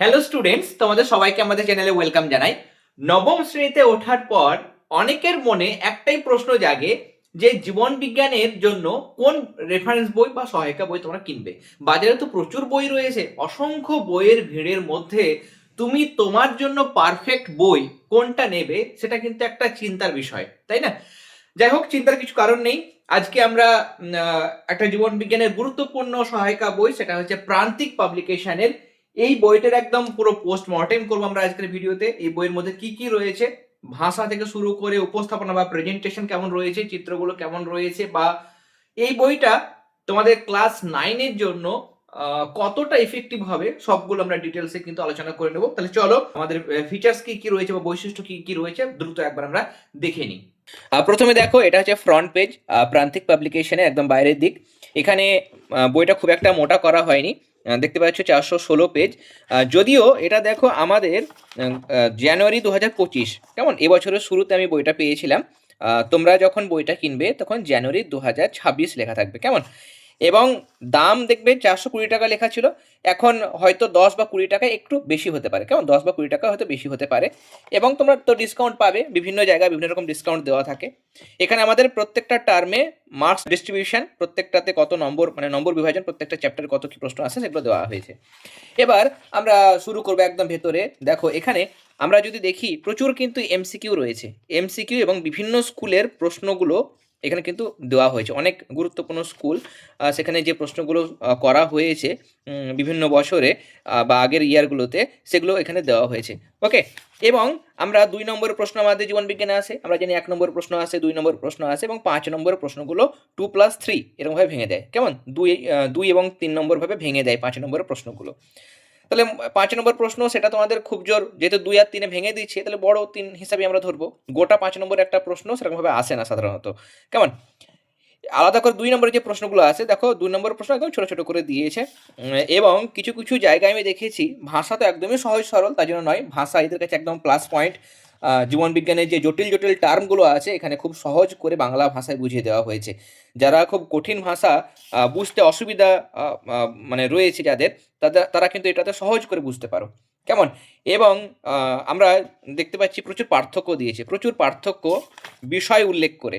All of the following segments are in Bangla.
হ্যালো স্টুডেন্টস তোমাদের সবাইকে আমাদের চ্যানেলে ওয়েলকাম জানাই। নবম শ্রেণীতে ওঠার পর অনেকের মনে একটাই প্রশ্ন জাগে যে জীবন বিজ্ঞানের জন্য কোন রেফারেন্স বই বা সহায়িকা বই তোমরা কিনবে? বাজারে তো প্রচুর বই রয়েছে। অসংখ্য বইয়ের ভিড়ের মধ্যে তুমি তোমার জন্য পারফেক্ট বই কোনটা নেবে সেটা কিন্তু একটা চিন্তার বিষয়, তাই না? যাই হোক, চিন্তার কিছু কারণ নেই। আজকে আমরা একটা জীবন বিজ্ঞানের গুরুত্বপূর্ণ সহায়িকা বই, সেটা হচ্ছে প্রান্তিক পাবলিকেশনের এই বইটার একদম পুরো পোস্ট মর্টেম করব আমরা আজকের ভিডিওতে। এই বইয়ের মধ্যে কি কি রয়েছে? ভাষা থেকে শুরু করে উপস্থাপনা বা প্রেজেন্টেশন কেমন রয়েছে? চিত্রগুলো কেমন রয়েছে? বা এই বইটা তোমাদের ক্লাস নাইনের জন্য কতটা ইফেক্টিভ হবে? সবগুলো আমরা ডিটেলসে কিন্তু আলোচনা করে নেব। তাহলে চলো, আমাদের ফিচার্স কি কি রয়েছে বা বৈশিষ্ট্য কি কি রয়েছে? দ্রুত একবার আমরা দেখে নিই। প্রথমে দেখো, এটা হচ্ছে ফ্রন্ট পেজ প্রান্তিক পাবলিকেশনের একদম বাইরের দিক। এখানে বইটা খুব একটা মোটা করা হয়নি। দেখতে পাচ্ছ চারশো ষোলো পেজ যদিও এটা দেখো আমাদের জানুয়ারি দু হাজার পঁচিশ, কেমন? এবছরের শুরুতে আমি বইটা পেয়েছিলাম। তোমরা যখন বইটা কিনবে তখন জানুয়ারি দু হাজার ছাব্বিশ লেখা থাকবে, কেমন? এবং দাম দেখবে চারশো কুড়ি টাকা লেখা ছিল। এখন হয়তো দশ বা কুড়ি টাকা একটু বেশি হতে পারে। কেমন? দশ বা কুড়ি টাকা হয়তো বেশি হতে পারে। এবং তোমরা তো ডিসকাউন্ট পাবে। বিভিন্ন জায়গায় বিভিন্ন রকম ডিসকাউন্ট দেওয়া থাকে। এখানে আমাদের প্রত্যেকটা টার্মে মার্কস ডিস্ট্রিবিউশন প্রত্যেকটাতে কত নম্বর মানে নম্বর বিভাজন, প্রত্যেকটা চ্যাপ্টারে কত কি প্রশ্ন আছে সেগুলো দেওয়া হয়েছে। এবার আমরা শুরু করব একদম ভেতরে। দেখো, এখানে আমরা যদি দেখি, প্রচুর কিন্তু এমসিকিউ রয়েছে। এমসিকিউ এবং বিভিন্ন স্কুলের প্রশ্নগুলো এখানে কিন্তু দেওয়া হয়েছে। অনেক গুরুত্বপূর্ণ স্কুল সেখানে যে প্রশ্নগুলো করা হয়েছে বিভিন্ন বছরে বা আগের ইয়ারগুলোতে, সেগুলো এখানে দেওয়া হয়েছে। ওকে? এবং আমরা দুই নম্বরের প্রশ্ন আমাদের জীবন বিজ্ঞানে আসে, আমরা জানি এক নম্বর প্রশ্ন আসে, দুই নম্বর প্রশ্ন আসে, এবং পাঁচ নম্বরের প্রশ্নগুলো টু প্লাস থ্রি এরকমভাবে ভেঙে দেয়। কেমন? দুই দুই এবং তিন নম্বরভাবে ভেঙে দেয় পাঁচ নম্বরের প্রশ্নগুলো। তাহলে পাঁচ নম্বর প্রশ্ন, সেটা তোমাদের খুব জোর, যেহেতু দুই আর তিনে ভেঙে দিচ্ছে তাহলে বড় তিন হিসাবে আমরা ধরবো। গোটা পাঁচ নম্বর একটা প্রশ্ন সেরকমভাবে আসে না সাধারণত। কেমন? আলাদা করে দুই নম্বরের যে প্রশ্নগুলো আছে, দেখো, দুই নম্বর প্রশ্ন একদম ছোটো ছোটো করে দিয়েছে। এবং কিছু কিছু জায়গায় আমি দেখেছি, ভাষা তো একদমই সহজ সরল, তার জন্য নয়, ভাষা এদের কাছে একদম প্লাস পয়েন্ট জীবন বিজ্ঞানের যে জটিল জটিল টার্মগুলো আছে, এখানে খুব সহজ করে বাংলা ভাষায় বুঝিয়ে দেওয়া হয়েছে। যারা খুব কঠিন ভাষা বুঝতে অসুবিধা মানে রয়েছে যাদের, তাদের, তারা কিন্তু এটাতে সহজ করে বুঝতে পারো। কেমন? এবং আমরা দেখতে পাচ্ছি প্রচুর পার্থক্য দিয়েছে, প্রচুর পার্থক্য বিষয় উল্লেখ করে।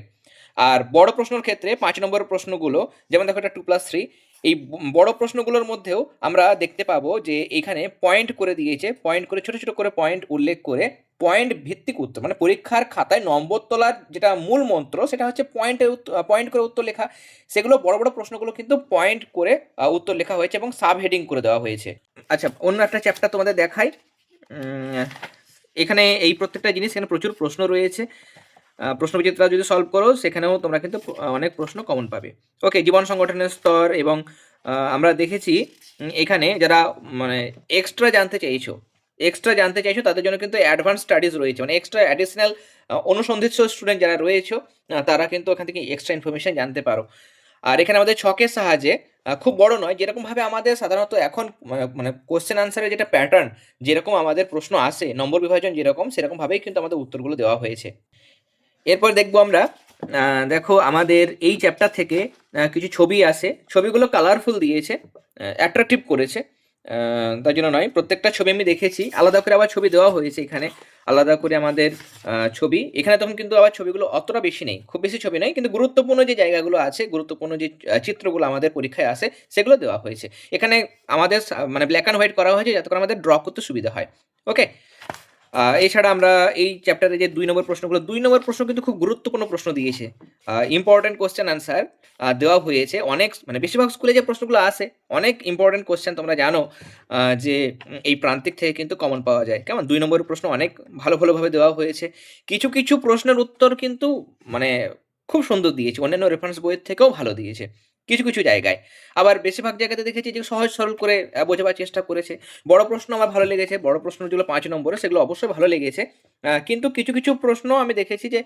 আর বড় প্রশ্নের ক্ষেত্রে পাঁচ নম্বর প্রশ্নগুলো, যেমন দেখো এটা টু প্লাস থ্রি এই বড় প্রশ্নগুলোর মধ্যেও আমরা দেখতে পাবো যে এখানে পয়েন্ট করে দিয়েছে পয়েন্ট করে, ছোট ছোট করে পয়েন্ট উল্লেখ করে পয়েন্ট ভিত্তিক উত্তর মানে পরীক্ষার খাতায় নম্বর তোলার যেটা মূল মন্ত্র সেটা হচ্ছে পয়েন্টের পয়েন্ট করে উত্তর লেখা। সেগুলো বড় বড় প্রশ্নগুলো কিন্তু পয়েন্ট করে উত্তর লেখা হয়েছে এবং সাব হেডিং করে দেওয়া হয়েছে। আচ্ছা অন্য একটা চ্যাপ্টার তোমাদের দেখাই। এখানে এই প্রত্যেকটা জিনিস এখানে প্রচুর প্রশ্ন রয়েছে। আহ, প্রশ্নবিচিত্রা যদি সলভ করো সেখানেও তোমরা কিন্তু অনেক প্রশ্ন কমন পাবে। ওকে জীবন সংগঠনের স্তর এবং আমরা দেখেছি এখানে যারা মানে এক্সট্রা জানতে চাইছো এক্সট্রা জানতে চাইছো, তাদের জন্য কিন্তু অ্যাডভান্স স্টাডিজ রয়েছে। মানে এক্সট্রা অ্যাডিশনাল অনুসন্ধিত স্টুডেন্ট যারা রয়েছে তারা কিন্তু ওখান থেকে এক্সট্রা ইনফরমেশন জানতে পারো। আর এখানে আমাদের ছকের সাহায্যে খুব বড় নয় যেরকমভাবে আমাদের সাধারণত এখন মানে- কোশ্চেন আনসারের যেটা প্যাটার্ন যেরকম আমাদের প্রশ্ন আসে, নম্বর বিভাজন যেরকম সেরকমভাবেই কিন্তু আমাদের উত্তরগুলো দেওয়া হয়েছে। এরপর দেখব আমরা দেখো আমাদের এই চ্যাপ্টার থেকে কিছু ছবি আছে ছবিগুলো কালারফুল দিয়েছে অ্যাট্রাকটিভ করেছে। তার জন্য নয়, প্রত্যেকটা ছবি আমি দেখেছি, আলাদা করে আবার ছবি দেওয়া হয়েছে এখানে, আলাদা করে আমাদের ছবি। এখানে তখন কিন্তু আবার ছবিগুলো অতটা বেশি নেই, খুব বেশি ছবি নেই কিন্তু গুরুত্বপূর্ণ যে জায়গাগুলো আছে, গুরুত্বপূর্ণ যে চিত্রগুলো আমাদের পরীক্ষায় আসে, সেগুলো দেওয়া হয়েছে। এখানে আমাদের মানে ব্ল্যাক অ্যান্ড হোয়াইট করা হয়েছে, যাতে করে আমাদের ড্র করতে সুবিধা হয়। ওকে এছাড়া আমরা এই চ্যাপ্টারে যে দুই নম্বর প্রশ্নগুলো, দুই নম্বর প্রশ্ন কিন্তু খুব গুরুত্বপূর্ণ প্রশ্ন দিয়েছে। ইম্পর্টেন্ট কোশ্চেন আনসার দেওয়া হয়েছে। অনেক মানে বেশিরভাগ স্কুলে যে প্রশ্নগুলো আসে অনেক ইম্পর্টেন্ট কোশ্চেন তোমরা জানো যে এই প্রান্তিক থেকে কিন্তু কমন পাওয়া যায়। কেমন? দুই নম্বরের প্রশ্ন অনেক ভালো ভালোভাবে দেওয়া হয়েছে। কিছু কিছু প্রশ্নের উত্তর কিন্তু মানে খুব সুন্দর দিয়েছে। অন্যান্য রেফারেন্স বইয়ের থেকেও ভালো দিয়েছে। কিছু কিছু জায়গায়। আবার বেশিরভাগ জায়গাতে দেখেছি যে সহজ, সরল করে বোঝাবার চেষ্টা করেছে। বড় প্রশ্ন আমার ভালো লেগেছে, বড় প্রশ্ন যেগুলো পাঁচ নম্বরে, সেগুলো অবশ্যই ভালো লেগেছে। কিন্তু কিছু কিছু প্রশ্ন আমি দেখেছি যে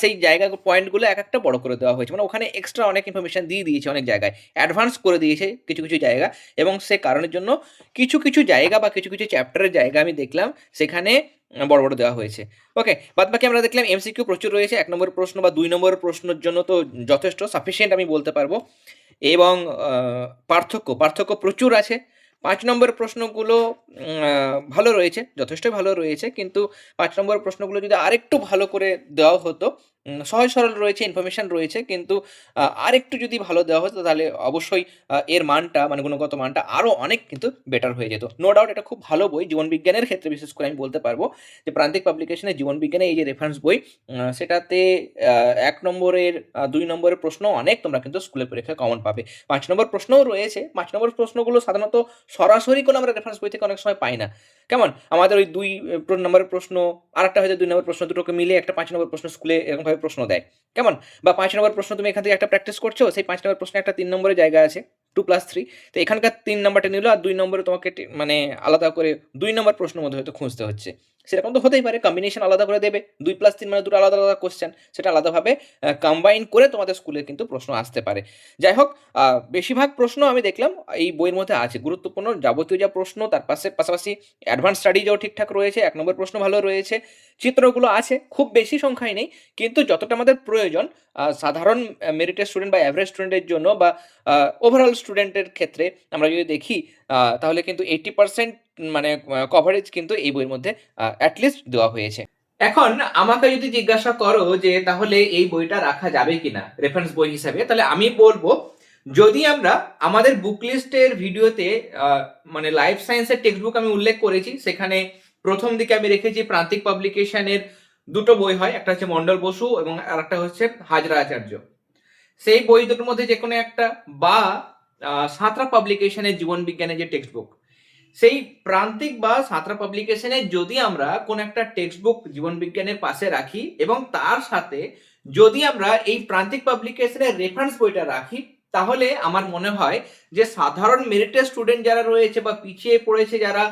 সেই জায়গা পয়েন্টগুলো এক একটা বড় করে দেওয়া হয়েছে। মানে ওখানে এক্সট্রা অনেক ইনফরমেশন দিয়ে দিয়েছে অনেক জায়গায়। অ্যাডভান্স করে দিয়েছে কিছু কিছু জায়গা। এবং সে কারণের জন্য কিছু কিছু জায়গা বা কিছু কিছু চ্যাপ্টারের জায়গা আমি দেখলাম। সেখানে বড় বড় দেওয়া হয়েছে। ওকে বাদ বাকি আমরা দেখলাম এমসিকিউ প্রচুর রয়েছে, এক নম্বর প্রশ্ন বা দুই নম্বর প্রশ্নের জন্য তো যথেষ্ট সাফিসিয়েন্ট আমি বলতে পারব। এবং পার্থক্য পার্থক্য প্রচুর আছে। পাঁচ নম্বর প্রশ্নগুলো ভালো রয়েছে যথেষ্ট ভালো রয়েছে, কিন্তু পাঁচ নম্বর প্রশ্নগুলো যদি আরেকটু ভালো করে দেওয়া হতো সহজ সরল রয়েছে ইনফরমেশন রয়েছে, কিন্তু আরেকটু যদি ভালো দেওয়া হতো, তাহলে অবশ্যই এর মানটা মানে গুণগত মানটা আরও অনেক কিন্তু বেটার হয়ে যেত। নো ডাউট এটা খুব ভালো বই, জীবন বিজ্ঞানের ক্ষেত্রে বিশেষ করে আমি বলতে পারব যে, প্রান্তিক পাবলিকেশনের জীবন বিজ্ঞানে এই যে রেফারেন্স বই সেটাতে এক নম্বরের দুই নম্বরের প্রশ্ন অনেক তোমরা কিন্তু স্কুলের পরীক্ষায় কমন পাবে। পাঁচ নম্বর প্রশ্নও রয়েছে, পাঁচ নম্বর প্রশ্নগুলো সাধারণত সরাসরি কোনো আমরা রেফারেন্স বই থেকে অনেক সময় পাই না। কেমন? আমাদের ওই দুই নম্বরের প্রশ্ন আর একটা হয়তো দুই নম্বর প্রশ্ন, দুটোকে মিলে একটা পাঁচ নম্বর প্রশ্ন স্কুলে এরকমভাবে প্রশ্ন দেয়। কেমন? বা পাঁচ নম্বর প্রশ্ন তুমি এখান থেকে একটা প্র্যাকটিস করছ, সেই পাঁচ নম্বর প্রশ্নে একটা তিন নম্বরে জায়গা আছে টু প্লাস থ্রি তো এখানকার তিন নম্বরটা নিল আর দুই নম্বরে তোমাকে মানে আলাদা করে দুই নম্বর প্রশ্ন মধ্যে হয়তো খুঁজতে হচ্ছে। সেরকম তো হতেই পারে কম্বিনেশন আলাদা করে দেবে, দুই প্লাস তিন মানে দুটো আলাদা আলাদা কোশ্চেন সেটা আলাদাভাবে কম্বাইন করে তোমাদের স্কুলে কিন্তু প্রশ্ন আসতে পারে। যাই হোক বেশিরভাগ প্রশ্ন আমি দেখলাম, এই বইয়ের মধ্যে আছে। গুরুত্বপূর্ণ যাবতীয় যা প্রশ্ন, তার পাশে, পাশাপাশি অ্যাডভান্স স্টাডিজও ঠিকঠাক রয়েছে, এক নম্বর প্রশ্ন ভালো রয়েছে, চিত্রগুলো আছে, খুব বেশি সংখ্যায় নেই, কিন্তু যতটা আমাদের প্রয়োজন সাধারণ মেরিটের স্টুডেন্ট বা অ্যাভারেজ স্টুডেন্টের জন্য বা ওভারঅল স্টুডেন্টের ক্ষেত্রে আমরা যদি দেখি তাহলে কিন্তু এইটি পার্সেন্ট মানে কভারেজ কিন্তু এই বইয়ের মধ্যে অ্যাটলিস্ট দেওয়া হয়েছে। এখন আমাকে যদি জিজ্ঞাসা করো যে, তাহলে এই বইটা রাখা যাবে কিনা রেফারেন্স বই হিসাবে, তাহলে আমি বলব, যদি আমরা আমাদের বুক লিস্টের ভিডিওতে মানে লাইফ সায়েন্সের টেক্সট বুক আমি উল্লেখ করেছি, সেখানে প্রথম দিকে আমি রেখেছি প্রান্তিক পাবলিকেশনের দুটো বই হয়, একটা হচ্ছে মন্ডল বসু এবং আর একটা হচ্ছে হাজরা আচার্য। সেই বই দুটোর মধ্যে যে কোনো একটা বা সাঁতরা পাবলিকেশনের জীবন বিজ্ঞানের যে টেক্সট বুক সেই প্রান্তিক বা সাঁতরা পাবলিকেশনে যদি আমরা কোন একটা টেক্সট বুক জীবন বিজ্ঞানের পাশে রাখি এবং তার সাথে যদি আমরা এই প্রান্তিক পাবলিকেশনের রেফারেন্স বইটা রাখি, তাহলে আমার মনে হয় যে সাধারণ মেরিটের স্টুডেন্ট যারা রয়েছে বা পিছিয়ে পড়েছে যারা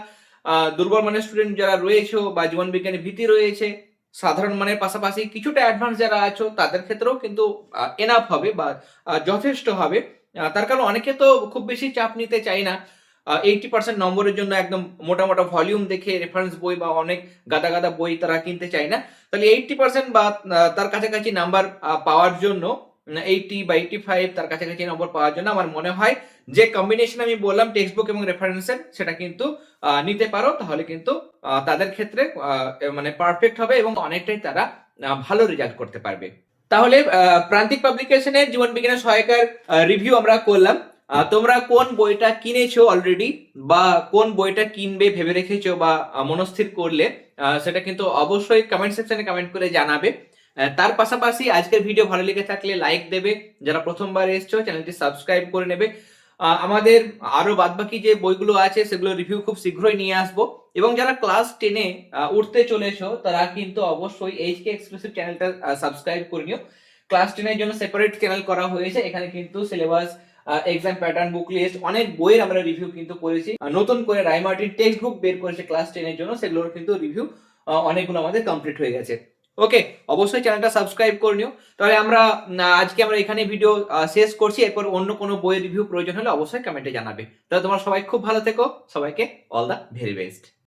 দুর্বল মানের স্টুডেন্ট যারা রয়েছে বা জীবন বিজ্ঞানে ভীতি রয়েছে, সাধারণ মানের পাশাপাশি কিছুটা অ্যাডভান্স যারা আছো, তাদের ক্ষেত্রেও কিন্তু এনাফ হবে বা যথেষ্ট হবে। তার কারণ অনেকে তো খুব বেশি চাপ নিতে চায় না। এইটি পার্সেন্ট নম্বরের জন্য একদম মোটা মোটা ভলিউম দেখে রেফারেন্স বই বা অনেক গাদা গাদা বই তারা কিনতে চায় না। তাহলে এইটটি পার্সেন্ট বা তার কাছাকাছি নাম্বার পাওয়ার জন্য এইটি বা এইটি ফাইভ তার কাছাকাছি নম্বর পাওয়ার জন্য আমার মনে হয় যে কম্বিনেশন আমি বললাম টেক্সট বুক এবং রেফারেন্সের সেটা কিন্তু নিতে পারো। তাহলে কিন্তু তাদের ক্ষেত্রে মানে পারফেক্ট হবে এবং অনেকটাই তারা ভালো রেজাল্ট করতে পারবে। তাহলে প্রান্তিক পাবলিকেশনের জীবন বিজ্ঞানের সহায়কার রিভিউ আমরা করলাম। তোমরা কোন বইটা কিনেছো অলরেডি বা কোন বইটা কিনবে, ভেবে রেখেছো বা মনস্থির করলে সেটা কিন্তু অবশ্যই কমেন্ট সেকশনে কমেন্ট করে জানাবে। তার পাশাপাশি আজকের ভিডিও ভালো লেগে থাকলে লাইক দেবে। যারা প্রথমবার এসছো চ্যানেলটি সাবস্ক্রাইব করে নেবে। আমাদের আরও বাদবাকি যে বইগুলো আছে, সেগুলো রিভিউ খুব শীঘ্রই নিয়ে আসব। এবং যারা ক্লাস টেনে উঠতে চলেছো, তারা কিন্তু অবশ্যই এইচকে এক্সক্লুসিভ চ্যানেলটা সাবস্ক্রাইব করে নিও। ক্লাস টেনের জন্য সেপারেট চ্যানেল করা হয়েছে। এখানে কিন্তু syllabus exam pattern book list অনেক বইয়ের আমরা রিভিউ কিন্তু করেছি। নতুন করে রাইমার্টিন টেক্সট বুক বের করেছে ক্লাস টেনের জন্য, সেগুলোর কিন্তু রিভিউ অনেকগুলো আমাদের কমপ্লিট হয়ে গেছে। ওকে অবশ্যই চ্যানেলটা সাবস্ক্রাইব করে নিও। তাহলে আমরা আজকে আমরা এখানে ভিডিও শেষ করছি। এরপর অন্য কোনো বইয়ের রিভিউ প্রয়োজন হলে অবশ্যই কমেন্টে জানাবে। তাহলে তোমরা সবাই খুব ভালো থেকো। সবাইকে অল দ্য ভেরি বেস্ট